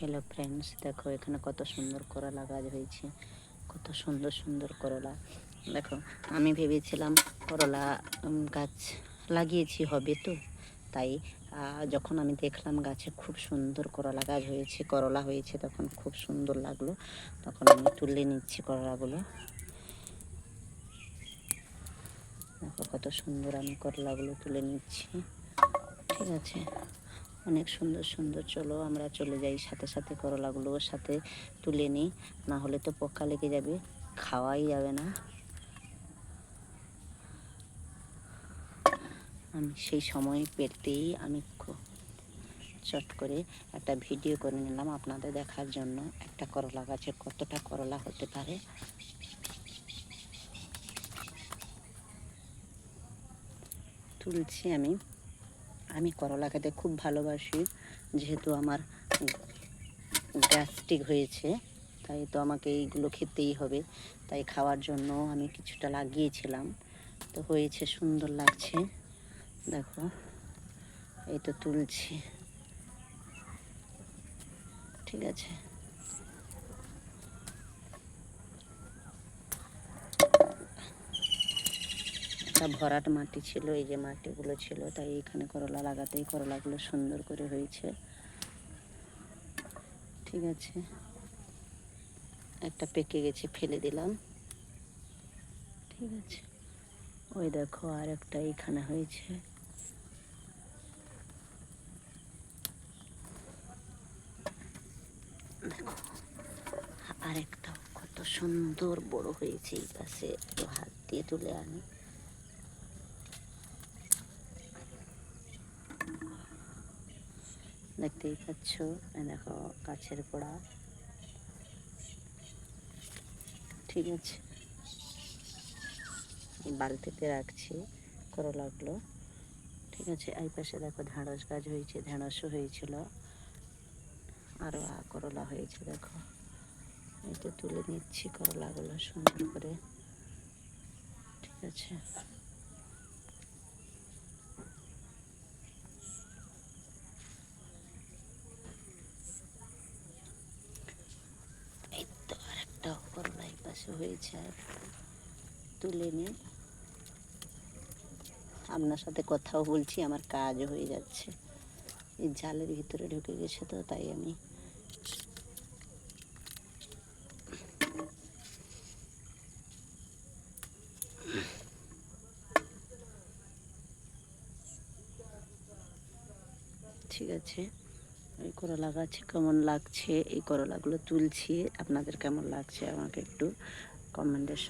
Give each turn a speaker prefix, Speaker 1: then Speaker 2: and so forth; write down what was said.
Speaker 1: Hello friends, দেখো এখানে কত সুন্দর করলা গাছ হয়েছে, কত সুন্দর সুন্দর করলা। দেখো, আমি ভেবেছিলাম করলা গাছ লাগিয়েছি হবে তো, তাই যখন আমি দেখলাম গাছে খুব সুন্দর করলা গাছ হয়েছে, করলা হয়েছে, তখন খুব সুন্দর লাগল, তখন আমি তুলে নিচ্ছি করলাগুলো। দেখো কত সুন্দর আমি করলাগুলো তুলে নিচ্ছি, ঠিক আছে। অনেক সুন্দর সুন্দর। চলো আমরা চলে যাই, সাথে সাথে করলাগুলোর সাথে তুলে নিই। না হলে তো পোকা লেগে যাবে, খাওয়াই যাবে না। আমি সেই সময় পেরতেই আমি খুব চট করে একটা ভিডিও করে নিলাম আপনাদের দেখার জন্য। একটা করলা গাছে কতটা করলা হতে পারে। তুলছি আমি। আমি করলা খেতে খুব ভালোবাসি, যেহেতু আমার গ্যাস্ট্রিক হয়েছে, তাই তো আমাকে এইগুলো খেতেই হবে। তাই খাওয়ার জন্য আমি কিছুটা লাগিয়েছিলাম, তো হয়েছে সুন্দর লাগছে। দেখো, এই তো তুলছি। ঠিক আছে। একটা ভরাট মাটি ছিল, এই যে মাটিগুলো ছিল, তাই এখানে করলা লাগাতেই করলাগুলো সুন্দর করে হয়েছে। ঠিক আছে। একটা পেকে গেছে, ফেলে দিলাম। ঠিক আছে। ওই দেখো আর একটা এখানে হয়েছে। দেখো আরেকটা কত সুন্দর বড় হয়েছে এই একটু হাত দিয়ে তুলে আনি। দেখতেই পাচ্ছ দেখো গাছের গোড়া। ঠিক আছে। বালতিতে রাখছি করলাগুলো ঠিক আছে, এই পাশে দেখো ঢেঁড়স গাছ হয়েছে ঢেঁড়সও হয়েছিল। আরও করলা হয়েছে, দেখো। এই তো তুলে নিচ্ছি করলাগুলো সুন্দর করে। ঠিক আছে। পাশে হয়েছে আর তুলে নিয়ে আপনার সাথে কথাও বলছি, আমার কাজও হয়ে যাচ্ছে। এই জালের ভিতরে ঢুকে গেছে তো, তাই আমি ঠিক আছে। এই করলা গাছে কেমন লাগছে? এই করলাগুলো তুলছি। আপনাদের কেমন লাগছে? আমাকে একটু কমেন্টের